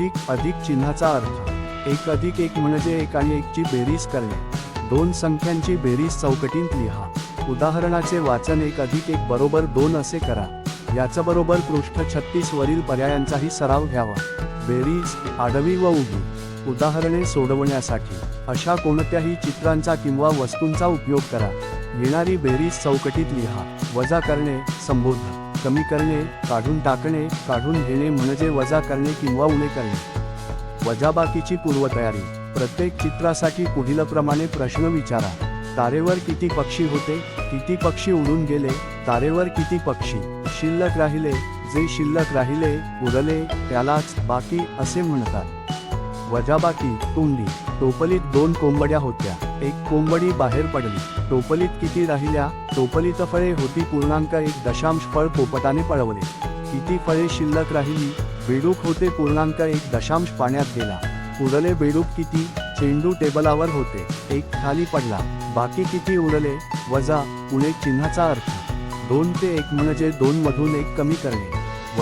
अधिक अधिक चिन्हाचा अर्थ. एक अधिक एक म्हणजे एक आणि एकची बेरीज करणे. दोन संख्यांची बेरीज चौकटीत लिहा. उदाहरणाचे वाचन एक अधिक एक बरोबर दोन असे करा. याचबरोबर पृष्ठ छत्तीस वरील पर्यायांचाही सराव घ्यावा. बेरीज आडवी व उभी. उदाहरणे सोडवण्यासाठी. अशा कोणत्याही चित्रांचा किंवा वस्तूंचा उपयोग करा. येणारी बेरीज चौकटीत लिहा. वजा करणे संबोधन. कमी करणे काढून टाकणे काढून घेणे म्हणजे वजा करणे किंवा उणे करणे. वजाबाकीची पूर्वतयारी. प्रत्येक चित्रासाठी पुढीलप्रमाणे प्रश्न विचारा. तारेवर किती पक्षी होते? किती पक्षी उडून गेले? तारेवर किती पक्षी? शिल्लक राहिले. जे शिल्लक राहिले उरले त्यालाच बाकी असे म्हणतात. वजाबाकी तोंडी. टोपलीत दोन कोंबड्या होत्या. एक कोंबडी बाहेर पडली. टोपलीत किती राहिल्या टोपलीत फळे होती पूर्णांक एक दशांश फळ पोपटाने पळवले. किती फळे शिल्लक राहिली बेडूक होते पूर्णांक एक दशांश पाण्यात गेला. उरले बेडूक किती चेंडू टेबलावर होते. एक खाली पडला. बाकी किती उरले वजा उणे चिन्हाचा अर्थ. दोन ते एक म्हणजे दोन मधून एक कमी करणे.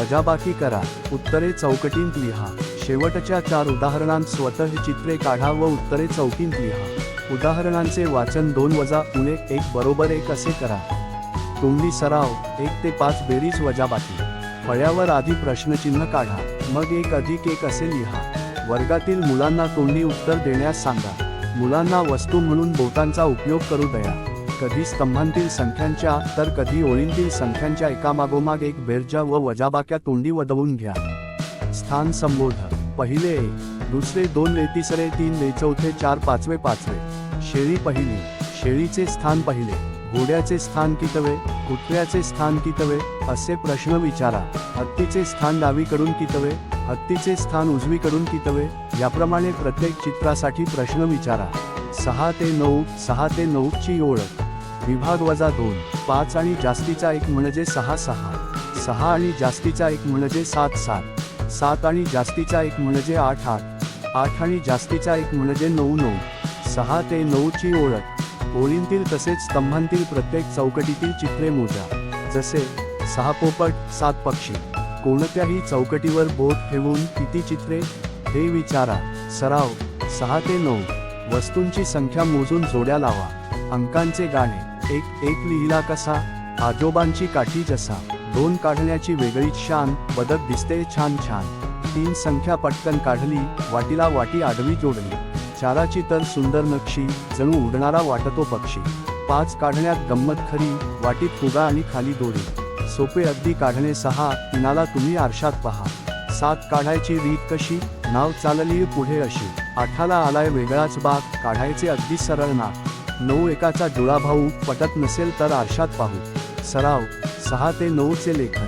वजाबाकी करा. उत्तरे चौकटींत लिहा. शेवटच्या चार उदाहरणांत स्वतः चित्रे काढा व उत्तरे चौकींत लिहा. उदाहरणांचे वाचन दोन वजा उणे एक बरोबर एक असे करा. तोंडी सराव एक ते पाच बेरीज वजाबाकी. फळ्यावर आधी प्रश्नचिन्ह काढा मग एक अधिक एक असे लिहा. वर्गातील मुलांना तोंडी उत्तर देण्यास सांगा. मुलांना वस्तू म्हणून बोटांचा उपयोग करू द्या. कधी स्तंभांतील संख्यांच्या तर कधी ओळींतील संख्यांच्या एकामागोमाग एक बेरजा व वजाबाक्या तोंडी वदवून घ्या. स्थान संबोधन पहिले एक. दुसरे दोन ले तिसरे तीन ले चौथे चार पाचवे पाचवे. शेळी पहिली शेळीचे स्थान पहिले. घोड्याचे स्थान कितवे कुत्र्याचे स्थान कितवे असे प्रश्न विचारा. हत्तीचे स्थान डावीकडून कितवे हत्तीचे स्थान उजवीकडून कितवे याप्रमाणे प्रत्येक चित्रासाठी प्रश्न विचारा. सहा ते नऊ सहा ते नऊची ओळख. विभाग वजा दोन पाच आणि जास्तीचा एक म्हणजे सहा सहा. सहा आणि जास्तीचा एक म्हणजे सात सात. सात आणि जास्तीचा एक म्हणजे आठ आठ. आठ आणि जास्तीचा एक म्हणजे नऊ नऊ. सहा ते नऊची ओळख. ओळींतील तसेच स्तंभांतील प्रत्येक चौकटीतील चित्रे मोजा. जसे सहा पोपट सात पक्षी. कोणत्याही चौकटीवर बोट ठेवून किती चित्रे? हे विचारा. सराव. सहा ते नऊ. वस्तूंची संख्या मोजून जोड्या लावा. अंकांचे गाणे. एक एक लिहिला कसा? आजोबांची काठी जसा. दोन काढण्याची वेगळीच शान. बदक दिसते छान छान. तीन संख्या पटकन काढली वाटीला वाटी आडवी जोडली. चाराची तर सुंदर नक्षी जणू उडणारा वाटतो पक्षी. पाच काढण्यात गंमत खरी वाटीत फुगा आणि खाली दोरी. सोपे अगदी काढणे सहा तिनाला तुम्ही आरशात पहा. सात काढायची रीत कशी नाव चालली पुढे अशी. आठाला आलाय वेगळाच बाग काढायचे अगदी सरळ ना नऊ एकाचा जुळा भाऊ पटत नसेल तर आरशात पाहू. सराव सहा ते नऊचे लेखन.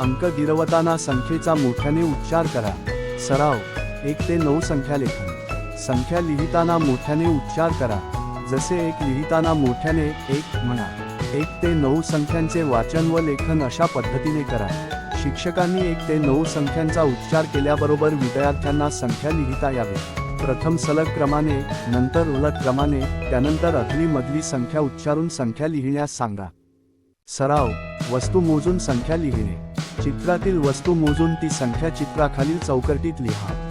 अंक गिरवताना संख्येचा मोठ्याने उच्चार करा. सराव. एक ते नऊ संख्या लेखन. संख्या लिहिताना मोठ्याने उच्चार करा. जसे एक लिहिताना मोठ्याने एक म्हणा. एक ते नऊ संख्यांचे वाचन व लेखन अशा पद्धतीने करा. शिक्षकांनी एक ते नऊ संख्यांचा उच्चार केल्याबरोबर विद्यार्थ्यांना संख्या लिहिता यावी. प्रथम सलग क्रमाने नंतर उलट क्रमाने त्यानंतर अदली मधली संख्या उच्चारून संख्या लिहिण्यास सांगा. सराव. वस्तू मोजून संख्या लिहिणे. चित्रातील वस्तू मोजून ती संख्या चित्राखालील चौकटीत लिहा.